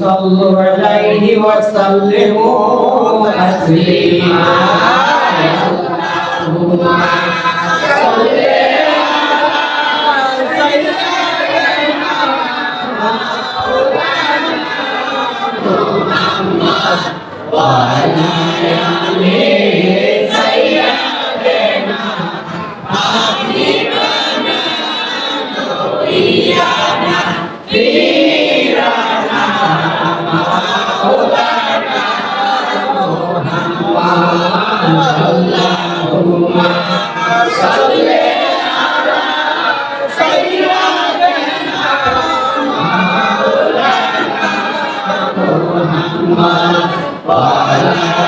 صلوا عليه وسلموا تسليما اللهم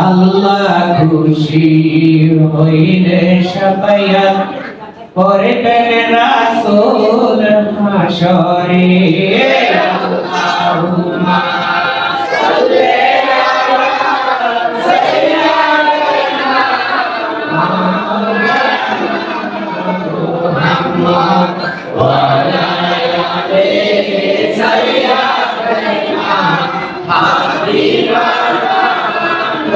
আল্লাহ খুশি হইলে সবাইয়া করবেন রাসূল হাশরে। আল্লাহুম্মা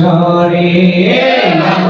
হাসরে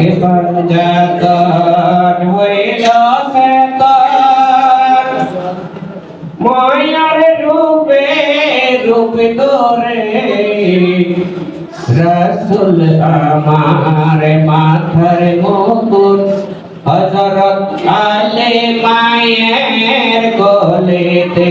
के बन जाता वैला शैतान मायार रूपे रूप दोरे রসুল আমার মাথার মুকুট হজরত আলে মায়ের গলেতে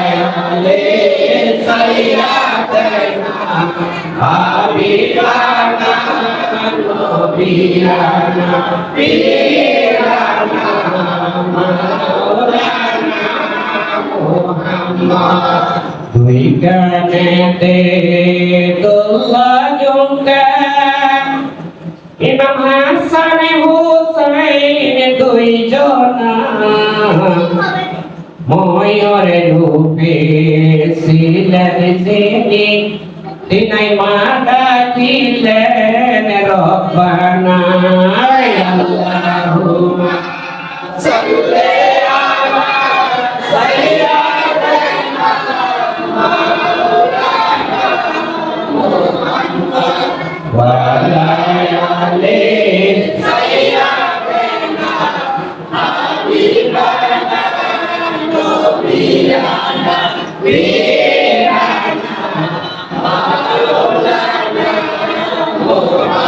Abhidana Abhidana Abhidana Maulana Muhammad Duikanete Tullah Jungka Imam Hasan Hussein Duijona Moyor Rupi জনা ময়ূরে রূপে ছিলেন যিনি তিনাই মা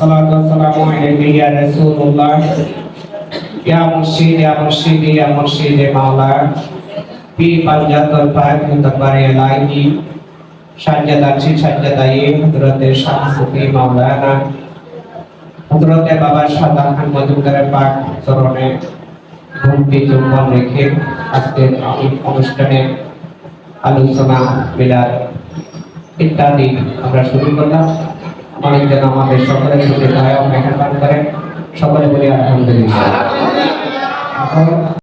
الصلاة والسلام عليك يا رسول الله يا مرشد يا مرشد يا مرشد مولا পীর পাঞ্জাতর পাক দরবারে লাইনি সাজ্জাদাচ্ছি সাজ্জাদাই হযরতে শামসুফি মাওলানা হযরতে বাবা সাদা খান মজুমদারের পাক চরণে ভক্তি চুম্বন রেখে আজকের এই অনুষ্ঠানে আলোচনা বিলার ইত্যাদি আমরা শুরু করলাম অনেক যেন আমাদের সকলের প্রতি দয়া মেহরবান করেন। সকলে বলি আলহামদুলিল্লাহ।